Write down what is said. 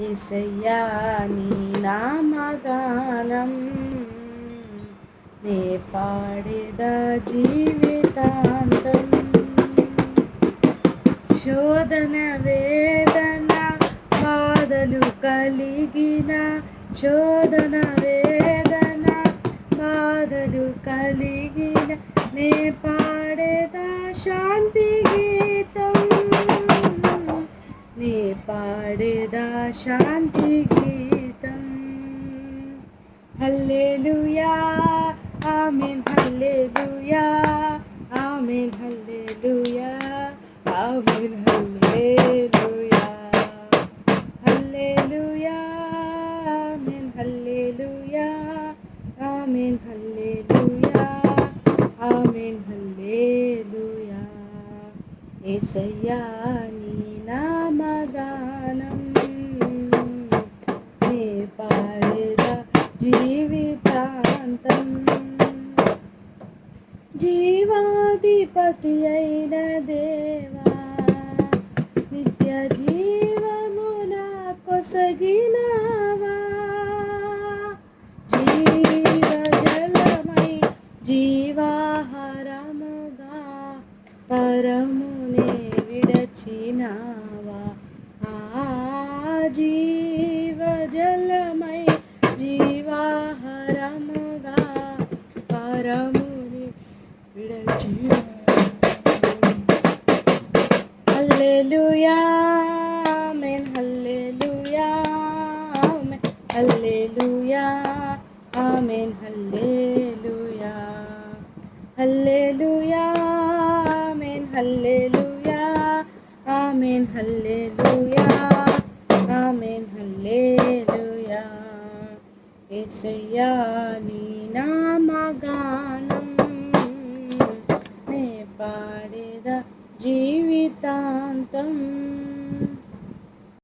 ఏసయ్యా నీ నామగానం. నే పాడేద జీవితాంతం. శోధన వేదన బాధలు కలిగిన శోధన వేదన బాధలు కలిగిన నే పాడేదా శాంతి గీతం. నీ పాడేదా శాంతి గీతం. హల్లెలూయా ఆమెన్ హల్లెలూయా ఆమేన్ హల్లెలూయా ఆమేన్ హల్లెలూయా. హల్లెలూయా ఆమేన్ హల్లెలూయా ఆమేన్ హల్లెలూయా ఆమెన్ హల్లెలూయా. యేసయ్యా నీ నామగానం జీవితాంతం జీవాధిపతి అయిన దేవా నిత్య జీవమున కొసగినావా జీవజలమై జీవాహారముగా పరమునే విడచినావా? ఆ జీ పరముని విడచినావా హల్లెలూయా ఆమేన్ హల్లెలూయా ఆమేన్ హల్లెలూయా ఆమేన్ హల్లెలూయా హల్లెలూయా ఆమేన్ హల్లెలూయా ఆమేన్ హల్లెలూయా ఆమేన్ హల్లెలూయా యేసయ్యా నీ నామగానం నే పాడేద జీవితాంతం.